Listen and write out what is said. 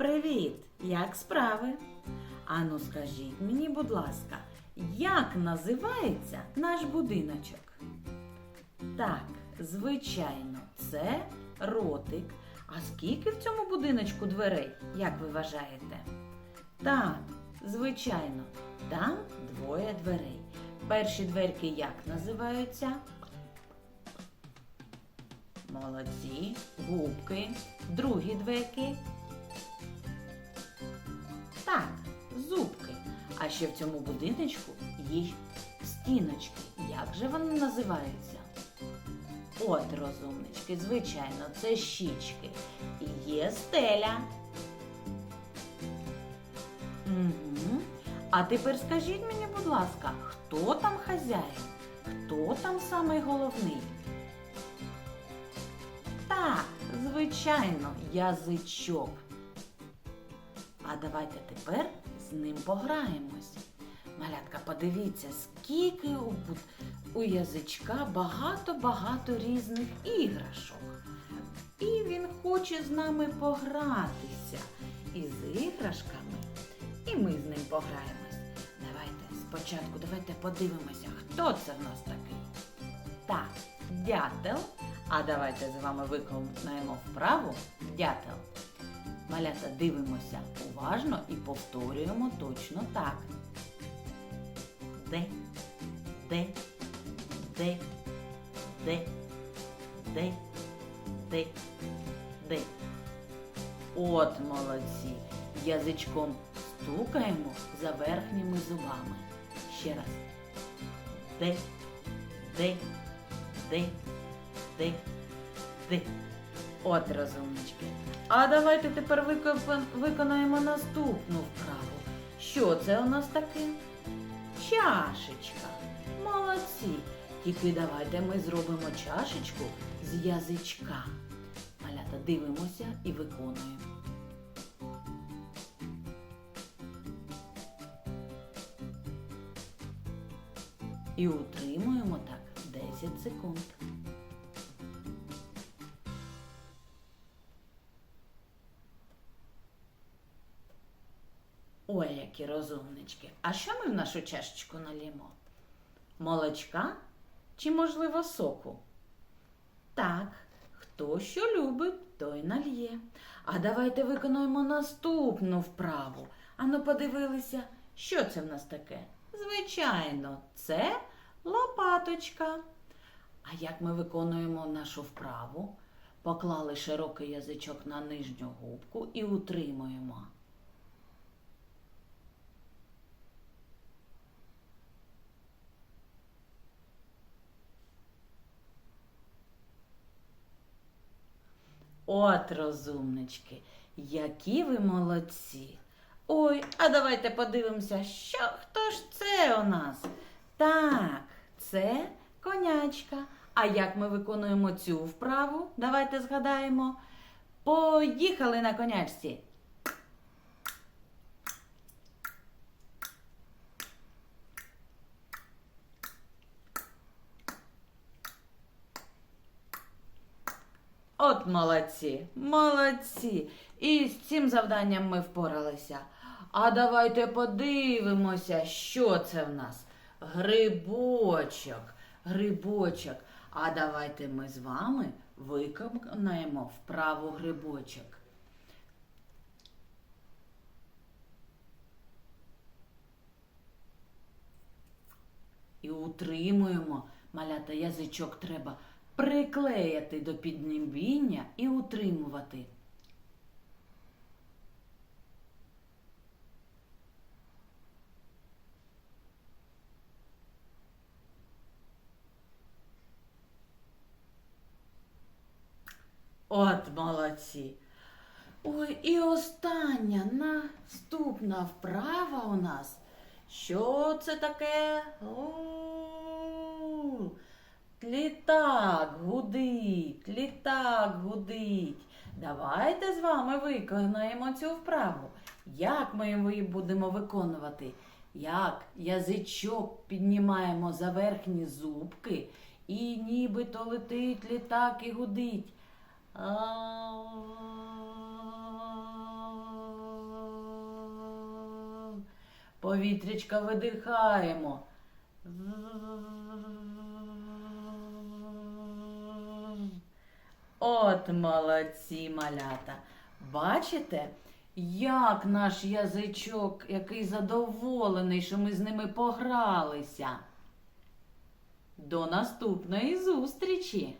Привіт! Як справи? Ану, скажіть мені, будь ласка, як називається наш будиночок? Так, звичайно, це ротик. А скільки в цьому будиночку дверей, як ви вважаєте? Так, звичайно, там двоє дверей. Перші дверки як називаються? Молодці, губки. Другі дверки. А ще в цьому будиночку є стіночки. Як же вони називаються? От, розумнички, звичайно, це щічки. І є стеля. Угу. А тепер скажіть мені, будь ласка, хто там хазяїн? Хто там самий головний? Так, звичайно, язичок. А давайте тепер з ним пограємось. Малятка, подивіться, скільки у, у язичка багато-багато різних іграшок. І він хоче з нами погратися із іграшками. І ми з ним пограємось. Давайте спочатку давайте подивимося, хто це в нас такий. Так, дятел. А давайте з вами виконаємо вправу дятел. Малята дивимося уважно і повторюємо точно так. Де, де, де, де, де, де, де. От молодці. Язичком стукаємо за верхніми зубами. Ще раз. Де, де, де, де, де. От розумнички. А давайте тепер виконаємо наступну вправу. Що це у нас таке? Чашечка. Молодці. Тільки давайте ми зробимо чашечку з язичка. Малята, дивимося і виконуємо. І утримуємо так 10 секунд. Ой, розумнички. А що ми в нашу чашечку налімо? Молочка чи, можливо, соку? Так, хто що любить, той нальє. А давайте виконуємо наступну вправу. Ану, подивилися, що це в нас таке? Звичайно, це лопаточка. А як ми виконуємо нашу вправу? Поклали широкий язичок на нижню губку і утримуємо. От, розумнички, які ви молодці. Ой, а давайте подивимося, що хто ж це у нас? Так, це конячка. А як ми виконуємо цю вправу? Давайте згадаємо. Поїхали на конячці. От молодці, молодці. І з цим завданням ми впоралися. А давайте подивимося, що це в нас. Грибочок, грибочок. А давайте ми з вами виконаємо вправу грибочок. І утримуємо. Малята язичок треба приклеїти до піднебіння і утримувати. От молодці. Ой, і остання наступна вправа у нас. Що це таке? У, Літак гудить, літак гудить. Давайте з вами виконаємо цю вправу. Як ми її будемо виконувати? Як язичок піднімаємо за верхні зубки і нібито летить літак і гудить. Повітрячка видихаємо. От молодці малята. Бачите, як наш язичок, який задоволений, що ми з ними погралися. До наступної зустрічі!